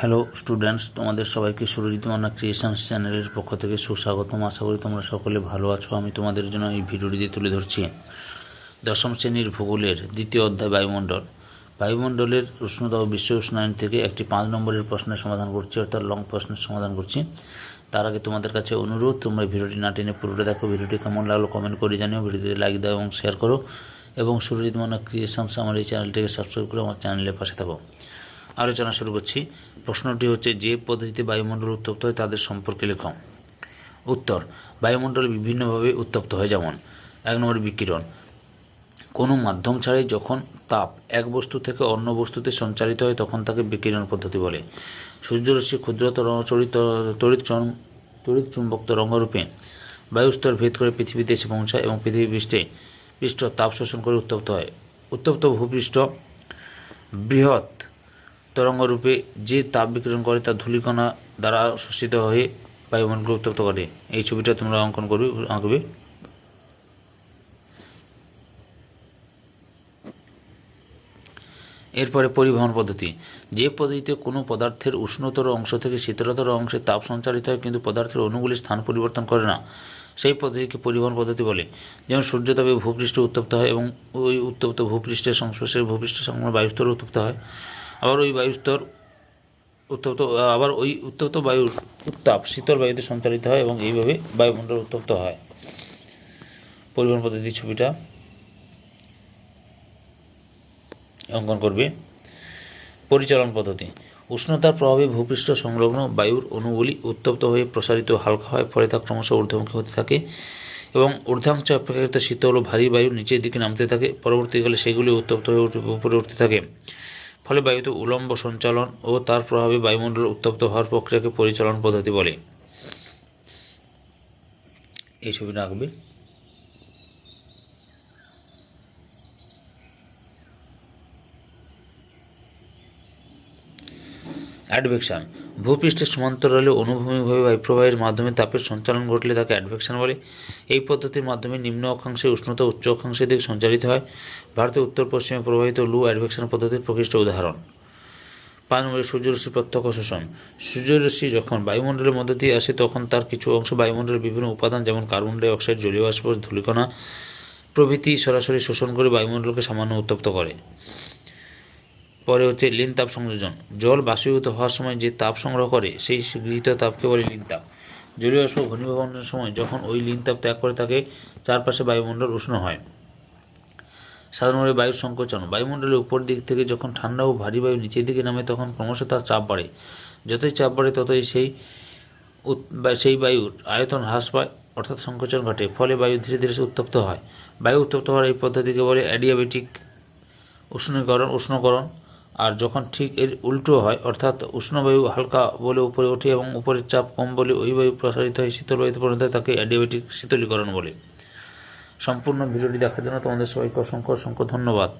Hello students তোমাদের সবাইকে Surajit Manna creations চ্যানেলের পক্ষ থেকে সুস্বাগতম। আশা করি তোমরা সকলে ভালো আছো। আমি তোমাদের জন্য এই ভিডিওটিতে তুলে ধরছি দশম শ্রেণির ভূগোলের দ্বিতীয় অধ্যায় বায়ুমণ্ডল। বায়ুমণ্ডলের উষ্ণতা ও বিশ্ব উষ্ণায়ন থেকে একটি পাঁচ নম্বরের প্রশ্নের সমাধান করছি, অর্থাৎ লং প্রশ্নের সমাধান করছি। তার আগে তোমাদের কাছে অনুরোধ, তোমরা ভিডিওটি না টেনে পুরোটা দেখো। ভিডিওটি কেমন লাগল কমেন্ট করে জানিও। ভিডিওতে লাইক দাও এবং শেয়ার করো। এবং সুরজিৎ মান্না ক্রিয়েশনস আমার এই চ্যানেলটিকে সাবস্ক্রাইব করে আমার চ্যানেলের পাশে থাকো। আলোচনা শুরু করছি। প্রশ্নটি হচ্ছে, যে পদ্ধতিতে বায়ুমণ্ডল উত্তপ্ত হয় তাদের সম্পর্কে লেখো। উত্তর, বায়ুমণ্ডল বিভিন্নভাবে উত্তপ্ত হয়। যেমন, এক নম্বর বিকিরণ। কোনো মাধ্যম ছাড়াই যখন তাপ এক বস্তু থেকে অন্য বস্তুতে সঞ্চারিত হয়, তখন তাকে বিকিরণ পদ্ধতি বলে। সূর্যরশ্মি ক্ষুদ্র তরঙ্গ চরিত, তড়িৎ তড়িৎ চুম্বক তরঙ্গরূপে বায়ুস্তর ভেদ করে পৃথিবীতে এসে পৌঁছায় এবং পৃথিবী পৃষ্ঠে পৃষ্ঠ তাপ শোষণ করে উত্তপ্ত হয়। উত্তপ্ত ভূপৃষ্ঠ বৃহৎ তরঙ্গরূপে যে তাপ বিকিরণ করে তা ধূলিকণা দ্বারা শোষিত হয়ে বায়ুমণ্ডলকে উত্তপ্ত করে। এই ছবিটা তোমরা অঙ্কন করবে, আঁকবে। এরপরে পরিবহন পদ্ধতি। যে পদ্ধতিতে কোনো পদার্থের উষ্ণতর অংশ থেকে শীতলতর অংশে তাপ সঞ্চারিত হয় কিন্তু পদার্থের অণুগুলি স্থান পরিবর্তন করে না, সেই পদ্ধতিকে পরিবহন পদ্ধতি বলে। যেমন সূর্যতাপে ভূপৃষ্ঠ উত্তপ্ত হয় এবং ওই উত্তপ্ত ভূপৃষ্ঠের সংস্পর্শে ভূপৃষ্ঠ সংলগ্ন বায়ুস্তর উত্তপ্ত হয়। আবার ওই বায়ুস্তর উত্তপ্ত, আবার ওই উত্তপ্ত বায়ুর উত্তাপ শীতল বায়ুতে সঞ্চালিত হয় এবং এইভাবে বায়ুমণ্ডল উত্তপ্ত হয়। পরিবহন পদ্ধতির ছবিটা অঙ্কন করবে। পরিচালন পদ্ধতি। উষ্ণতার প্রভাবে ভূপৃষ্ঠ সংলগ্ন বায়ুর অণুগুলি উত্তপ্ত হয়ে প্রসারিত হালকা হয়, ফলে তা ক্রমশ ঊর্ধ্বমুখী হতে থাকে এবং ঊর্ধ্বাংশ অপেক্ষাকৃত শীতল ও ভারী বায়ু নিচের দিকে নামতে থাকে। পরবর্তীকালে সেগুলি উত্তপ্ত হয়ে উপরে উঠতে থাকে। ফলে বায়ুতে উলম্ব সঞ্চালন ও তার প্রভাবে বায়ুমণ্ডল উত্তপ্ত হওয়ার প্রক্রিয়াকে পরিচালন পদ্ধতি বলে। এই ছবিটা আঁকবে। অ্যাডভেকশন। ভূপৃষ্ঠের সমান্তরালে অনুভূমিকভাবে বায়ুপ্রবাহের মাধ্যমে তাপের সঞ্চালন ঘটলে তাকে অ্যাডভেকশন বলে। এই পদ্ধতির মাধ্যমে নিম্ন অক্ষাংশে উষ্ণতা উচ্চ অক্ষাংশের দিকে সঞ্চালিত হয়। ভারতের উত্তর পশ্চিমে প্রবাহিত লু অ্যাডভেকশন পদ্ধতির প্রকৃষ্ট উদাহরণ। পাঁচ নম্বরে সূর্যরশ্মি প্রত্যক্ষ শোষণ। সূর্যরশ্মি যখন বায়ুমণ্ডলের মধ্য দিয়ে আসে, তখন তার কিছু অংশ বায়ুমণ্ডলের বিভিন্ন উপাদান, যেমন কার্বন ডাই অক্সাইড, জলীয় বাষ্প, ধূলিকণা প্রভৃতি সরাসরি শোষণ করে বায়ুমণ্ডলকে সামান্য উত্তপ্ত করে। পরে হচ্ছে লিন তাপ সংযোজন। জল বাষ্পীভূত হওয়ার সময় যে তাপ সংগ্রহ করে, সেই গৃহীত তাপকে বলে লিন তাপ। জলীয় বাষ্প ঘনীভবনের সময় যখন ওই লিন তাপ ত্যাগ করে তাকে চারপাশে বায়ুমণ্ডল উষ্ণ হয়। সাধারণভাবে বায়ুর সংকোচন। বায়ুমণ্ডলের উপর দিক থেকে যখন ঠান্ডা ও ভারী বায়ু নিচের দিকে নামে, তখন ক্রমশ তার চাপ বাড়ে। যতই চাপ বাড়ে, ততই সেই সেই বায়ুর আয়তন হ্রাস পায়, অর্থাৎ সংকোচন ঘটে। ফলে বায়ু ধীরে ধীরে উত্তপ্ত হয়। বায়ু উত্তপ্ত হওয়ার এই পদ্ধতিকে বলে অ্যাডিয়াবেটিক উষ্ণীকরণ, উষ্ণকরণ। আর যখন ঠিক এর উল্টো হয়, অর্থাৎ উষ্ণবায়ু হালকা বলে উপরে ওঠে এবং উপরের চাপ কম বলে ওই বায়ু প্রসারিত হয় শীতল বায়ুতে পরিণত হয়, তাকে অ্যাডিয়াবেটিক শীতলীকরণ বলে। সম্পূর্ণ ভিডিওটি দেখার জন্য তোমাদের সবাইকে অসংখ্য অসংখ্য ধন্যবাদ।